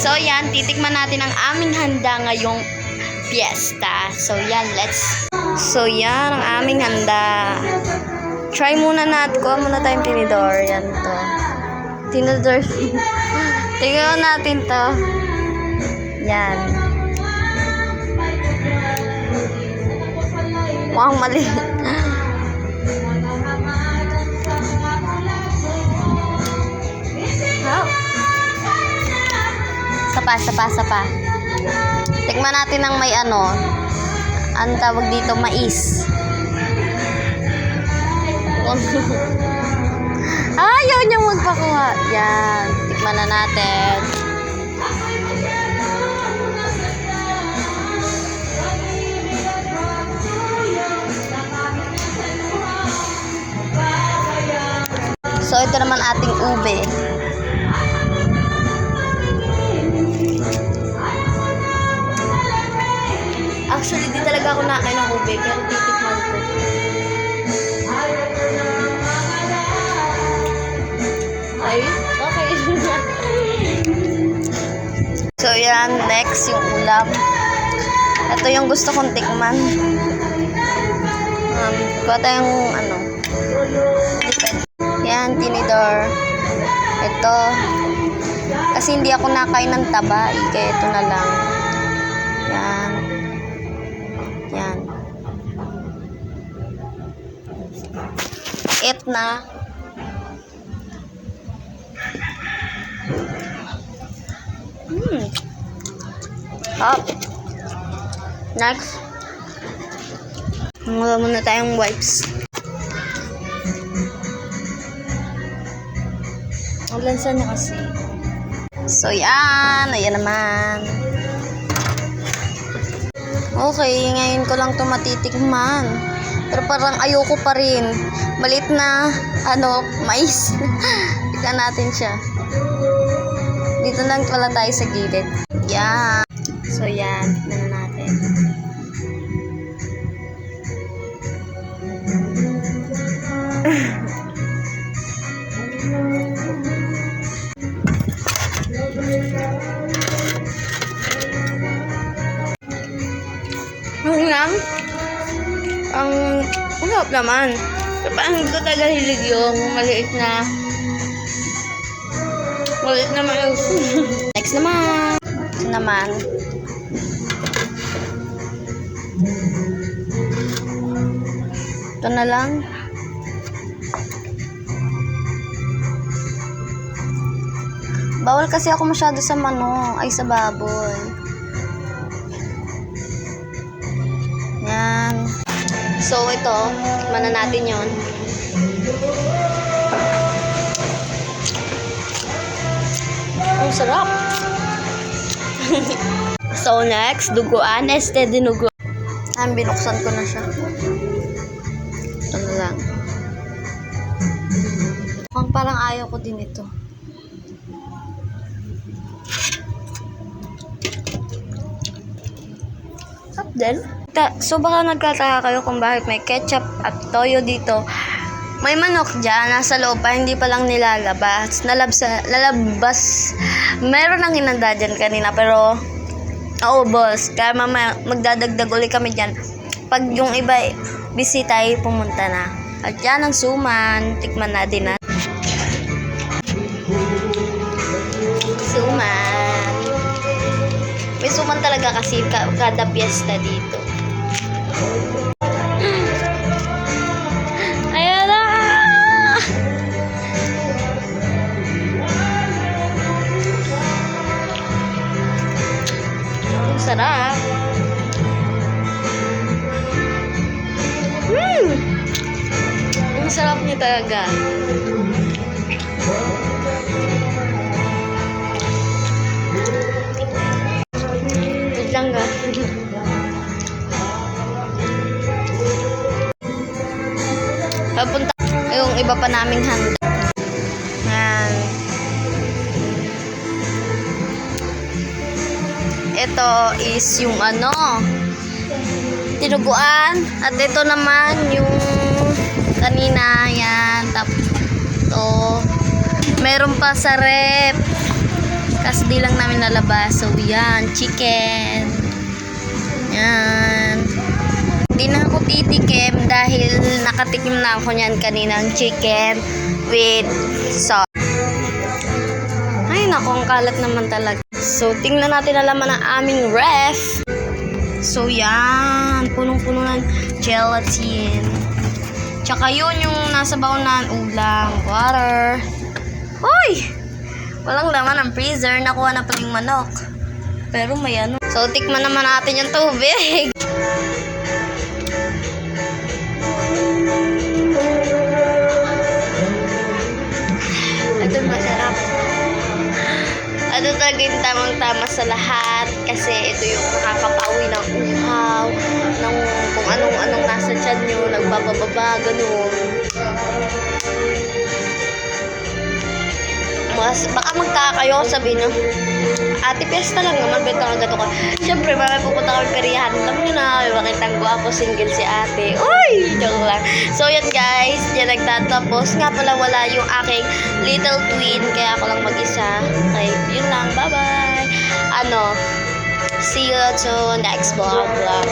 So, yan, titikman natin ang aming handa ngayong fiesta. So, yan, let's... So, yan, ang aming handa. Try muna natin. Kuha muna tayong tinidor. Yan to. Tinidor. Tingnan natin to. Yan. Mukhang mali. Sapa, sapa, sapa. Tikman natin ng may ano. Ang tawag dito, mais. Ayaw niyang magpakuha. Yan. Tikman na natin. So, ito naman ating ube. Actually, di talaga ako nakain ng ube, pero titikman ko. Ay, okay. so, yan. Next, yung ulam. Ito yung gusto kong tikman. Um, kuha tayong, ano. Yan, tinidor. Ito. Kasi hindi ako nakain ng taba, eh, kaya ito na lang. Na. Hmm. Hop. Next. Wala muna tayong wipes. Ang lansa niya kasi. So, yan. Ayan naman. Okay, ngayon ko lang ito matitikman. Pero parang ayoko pa rin. Malit na, ano, mais. Tika natin siya. Dito lang pala tayo sa gilid. Yan. So, yan. Tignan na natin. Ang lang. Ang ulap naman. Parang hindi ko talaga hilig yung maliit na maliit na mais. Next naman. Ito naman. Ito na lang. Bawal kasi ako masyado sa manok, ay sa baboy. So, ito, tikman na natin yon. Ang sarap. so, next, duguan. Este dinugo. Ah, binuksan ko na siya. Ito na lang. Mukhang parang ayaw ko din ito. Sarap din. Ta- so baka nagtataka kayo kung bakit may ketchup at toyo dito. May manok dyan, nasa loob pa, hindi pa lang nilalabas. Nalabsa, lalabas. Meron nang hinanda dyan kanina, pero naubos. Kaya mamaya magdadagdag ulit kami dyan. Pag yung iba, busy tayo, pumunta na. At yan ang suman. Tikman na din natin. Talaga kasi ka- kada piyesta dito. Ayan na! Sarap. Hmm! Ang sarap niya talaga. Iba pa naming handa. Yan. Ito is yung ano, tinuguan. At ito naman yung kanina, yan. Tapos, ito. Meron pa sa rep. Kasi di lang namin lalabas. So, yan. Chicken. Yan. Hindi na ako titikim dahil nakatikim na ako niyan kaninang chicken with sauce. Ay, naku, ang kalat naman talaga. So, tingnan natin na laman ng aming ref. So, yan. Punong-puno ng gelatin. Tsaka yun yung nasa baonan, ulam, water. Uy! Walang laman ng freezer. Nakuha na pala yung manok. Pero may ano. So, tikman naman natin yung tubig. Ano talaga yung tamang-tama sa lahat kasi ito yung nakakapauwi ng uhaw, ng kung anong-anong nasa tiyan nyo, nagbabababa, ganun. Mas, baka magkakayo sabihin nyo, ate, piyesta lang naman, beto nga gato ka. Siyempre, mamaya pupunta kami perihan. Alam nyo na, may makitang gwapo single si ate. Uy! Joke lang. So, yan guys, yan nagtatapos. Nga pala wala yung aking little twin, kaya ako lang mag-isa. Okay, yun lang. Bye-bye! Ano, see you to next vlog. vlog.